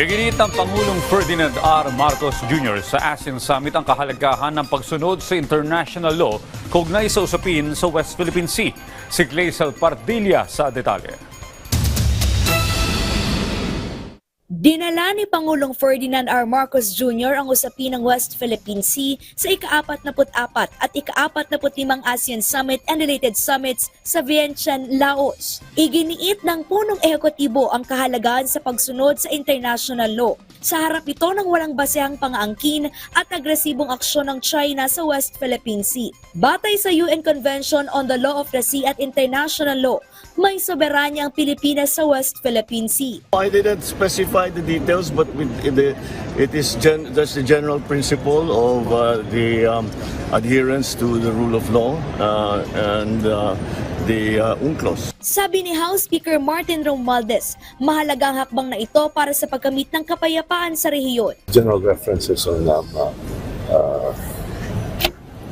Iginit ng Pangulong Ferdinand R. Marcos Jr. sa ASEAN Summit ang kahalagahan ng pagsunod sa international law kaugnay sa usapin sa West Philippine Sea. Si Glazel Pardilla sa detalye. Dinala ni Pangulong Ferdinand R. Marcos Jr. ang usapin ng West Philippine Sea sa ika-44 at ika-45 ASEAN Summit and related summits sa Vientiane, Laos. Iginiit ng punong ehekutibo ang kahalagahan sa pagsunod sa international law. Sa harap ito ng walang basehang pangaangkin at agresibong aksyon ng China sa West Philippine Sea. Batay sa UN Convention on the Law of the Sea at International Law, may soberanya ang Pilipinas sa West Philippine Sea. I didn't specify the details, but with the, it is gen, that's the general principle of uh, the um, adherence to the rule of law uh, and uh, the uh, UNCLOS. Sabi ni House Speaker Martin Romualdez, mahalaga ang hakbang na ito para sa pagkamit ng kapayapaan sa rehiyon. general references on um, uh, uh,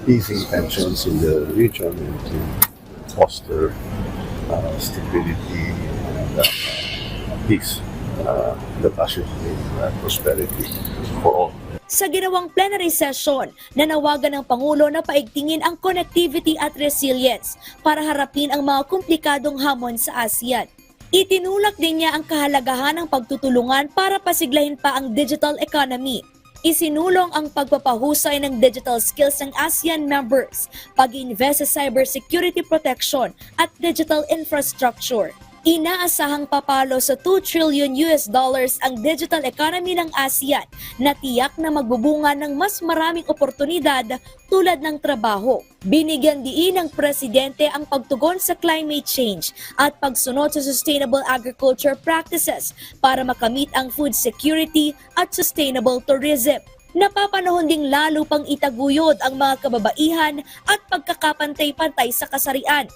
easing tensions in the region and to foster uh, stability and uh, peace uh, that ushers in uh, prosperity for all. Sa ginawang plenary session, nanawagan ng Pangulo na paigtingin ang connectivity at resilience para harapin ang mga komplikadong hamon sa ASEAN. Itinulak din niya ang kahalagahan ng pagtutulungan para pasiglahin pa ang digital economy. Isinulong ang pagpapahusay ng digital skills ng ASEAN members, pag-invest sa cybersecurity protection at digital infrastructure. Inaasahang papalo sa 2 trillion US dollars ang digital economy ng ASEAN na tiyak na magbubunga ng mas maraming oportunidad tulad ng trabaho. Binigyan diin ng presidente ang pagtugon sa climate change at pagsunod sa sustainable agriculture practices para makamit ang food security at sustainable tourism. Napapanahon ding lalo pang itaguyod ang mga kababaihan at pagkakapantay-pantay sa kasarian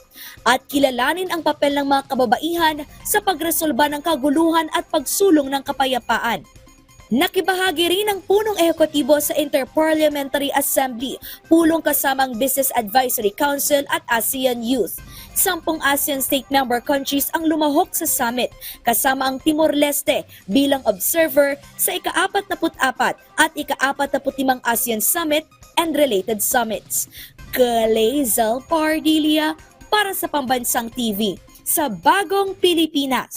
at kilalanin ang papel ng mga kababaihan sa pagresolba ng kaguluhan at pagsulong ng kapayapaan. Nakibahagi rin ang punong ehekutibo sa Interparliamentary Assembly, pulong kasamang Business Advisory Council at ASEAN Youth. Sampung ASEAN state member countries ang lumahok sa summit, kasama ang Timor-Leste bilang observer sa ika-44 at ika-45 ASEAN Summit and related summits. Kalezal Pardilia para sa Pambansang TV sa Bagong Pilipinas.